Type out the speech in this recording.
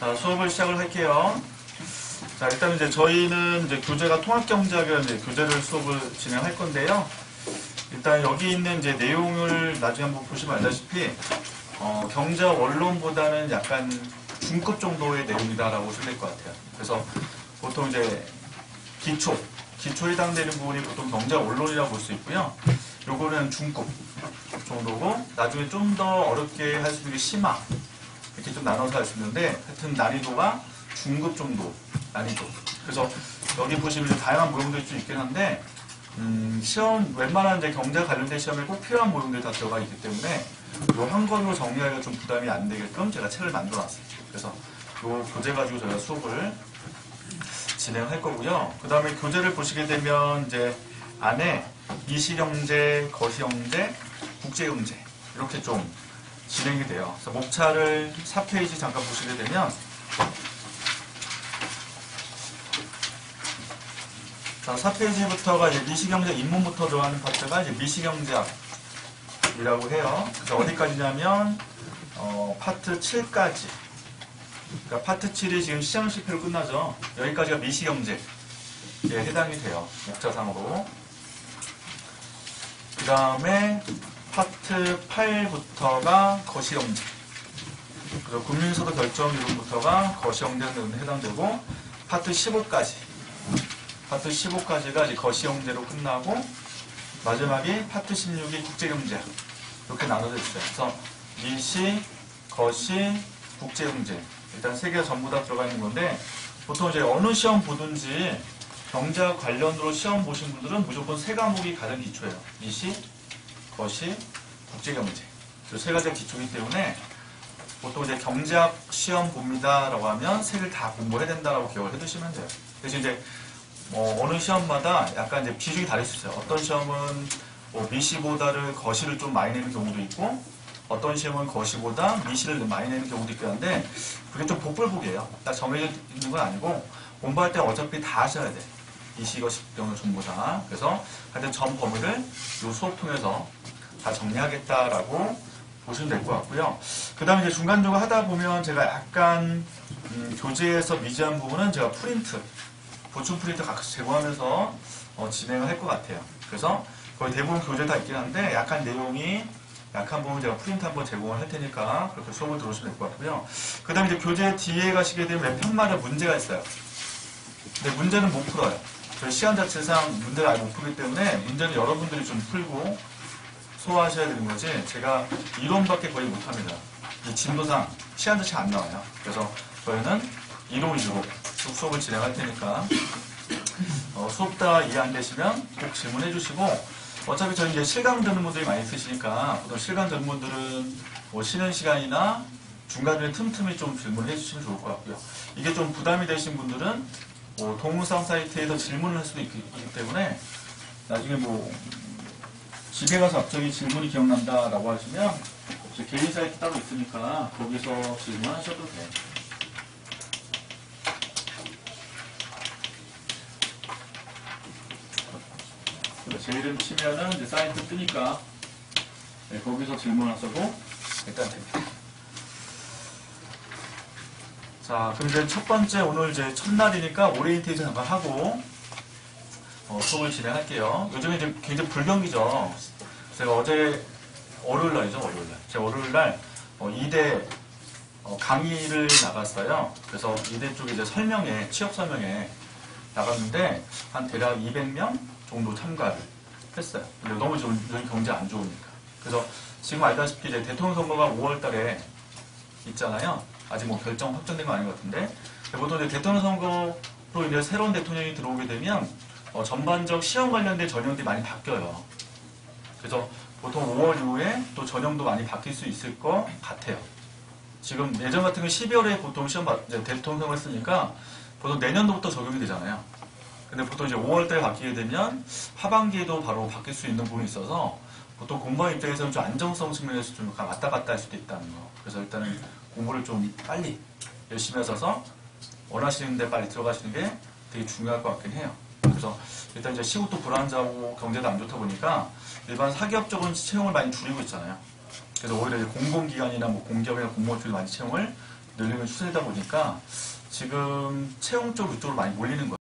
자, 수업을 시작을 할게요. 자, 일단 이제 저희는 이제 교재가 통합경제학이라는 교재를 수업을 진행할 건데요. 일단 여기 있는 이제 내용을 나중에 한번 보시면 알다시피, 어, 경제 원론보다는 약간 중급 정도의 내용이다라고 보시면 될것 같아요. 그래서 보통 이제 기초, 기초에 해당되는 부분이 보통 경제 원론이라고 볼 수 있고요. 요거는 중급 정도고, 나중에 좀 더 어렵게 할 수 있는 게 심화. 이렇게 좀 나눠서 할 수 있는데 하여튼 난이도가 중급 정도 난이도. 그래서 여기 보시면 다양한 모형들이 좀 있긴 한데 음, 시험 웬만한 이제 경제 관련된 시험에 꼭 필요한 모형들이 다 들어가 있기 때문에 요한 권으로 정리하기가 좀 부담이 안 되게끔 제가 책을 만들어 놨어요 그래서 요 교재 가지고 저희가 수업을 진행할 거고요. 그 다음에 교재를 보시게 되면 이제 안에 이시경제, 거시경제, 국제경제 이렇게 좀 진행이 돼요. 그래서 목차를 4페이지 잠깐 보시게 되면 자, 4페이지부터가 이제 미시경제 입문부터 들어가는 파트가 이제 미시경제학이라고 해요. 그래서 어디까지냐면 어, 파트 7까지. 그러니까 파트 7이 지금 시장 실패로 끝나죠. 여기까지가 미시경제에 해당이 돼요. 목차상으로. 그 다음에 파트 8부터가 거시경제. 그래서 국민소득 결정 이론부터가 거시경제에 해당되고 파트 15까지. 파트 15까지가 이제 거시경제로 끝나고 마지막이 파트 16이 국제경제. 이렇게 나눠져 있어요. 그래서 미시, 거시, 국제경제. 일단 세 개가 전부 다 들어가 있는 건데 보통 이제 어느 시험 보든지 경제학 관련으로 시험 보신 분들은 무조건 세 과목이 가장 기초예요. 미시, 것이 국제경제. 이세 가지가 기초이기 때문에 보통 이제 경제학 시험 봅니다라고 하면 세 개를 다 공부해야 된다라고 기억을 해두시면 돼요. 그래서 이제 뭐 어느 시험마다 약간 이제 비중이 다를 수 있어요. 어떤 시험은 뭐 미시보다를 거시를 좀 많이 내는 경우도 있고 어떤 시험은 거시보다 미시를 많이 내는 경우도 있긴 한데 그게 좀 복불복이에요. 딱 정해져 있는 건 아니고 공부할 때 어차피 다 하셔야 돼. 경우 전부 다. 그래서 하여튼 전 범위를 이 수업 통해서 다 정리하겠다라고 보시면 될 것 같고요. 그 다음에 이제 중간중간 하다 보면 제가 약간 음, 교재에서 미지한 부분은 제가 프린트, 보충 프린트 각각 제공하면서 어, 진행을 할 것 같아요. 그래서 거의 대부분 교재 다 있긴 한데 약간 내용이 약한 부분 제가 프린트 한번 제공을 할 테니까 그렇게 수업을 들어오시면 될 것 같고요. 그 다음에 이제 교재 뒤에 가시게 되면 몇 편마다 문제가 있어요. 근데 문제는 못 풀어요. 저희 시간 자체상 문제를 아예 못 풀기 때문에 문제는 여러분들이 좀 풀고 소화하셔야 되는 거지 제가 이론밖에 거의 못합니다. 이 진도상 시간 자체가 안 나와요. 그래서 저희는 이론 위주로 쭉 수업을 진행할 테니까 어, 수업 다 이해 안 되시면 꼭 질문해 주시고 어차피 저희 이제 실강 듣는 분들이 많이 있으시니까 보통 실강 듣는 분들은 뭐 쉬는 시간이나 중간중에 틈틈이 좀 질문을 해주시면 좋을 것 같고요. 이게 좀 부담이 되신 분들은 뭐 동영상 사이트에서 질문을 할 수도 있기, 있기 때문에 나중에 뭐 집에 가서 갑자기 질문이 기억난다 라고 하시면 제 개인 사이트 따로 있으니까 거기서 질문하셔도 돼요. 제 이름 치면은 이제 사이트 뜨니까 네, 거기서 질문하셔도 일단 됩니다. 자, 그럼 이제 첫 번째 오늘 이제 첫날이니까 오리엔테이션 잠깐 하고 어, 수업을 진행할게요. 요즘에 이제 굉장히 불경기죠. 제가 어제 월요일 날이죠, 월요일 날. 제가 월요일 날 어, 2대 어, 강의를 나갔어요. 그래서 2대 쪽에 이제 설명회, 취업 설명회 나갔는데 한 대략 200명 정도 참가를 했어요. 근데 너무 좀 요즘 경제 안 좋으니까. 그래서 지금 알다시피 이제 대통령 선거가 5월 달에 있잖아요. 아직 뭐 결정 확정된 건 아닌 것 같은데. 보통 이제 대통령 선거로 이제 새로운 대통령이 들어오게 되면 어, 전반적 시험 관련된 전형들이 많이 바뀌어요. 그래서 보통 5월 이후에 또 전형도 많이 바뀔 수 있을 것 같아요. 지금 예전 같은 건 12월에 보통 시험 받, 이제 대통령을 했으니까 보통 내년도부터 적용이 되잖아요. 근데 보통 이제 5월 달에 바뀌게 되면 하반기에도 바로 바뀔 수 있는 부분이 있어서 보통 공무원 입장에서는 좀 안정성 측면에서 좀 왔다 갔다 할 수도 있다는 거. 그래서 일단은 공부를 좀 빨리 열심히 하셔서 원하시는데 빨리 들어가시는 게 되게 중요할 것 같긴 해요. 그래서 일단 이제 시국도 불안정하고 경제도 안 좋다 보니까 일반 사기업 쪽은 채용을 많이 줄이고 있잖아요. 그래서 오히려 공공기관이나 뭐 공기업이나 공무원 쪽이 많이 채용을 늘리는 추세다 보니까 지금 채용 쪽 이쪽으로 많이 몰리는 거예요.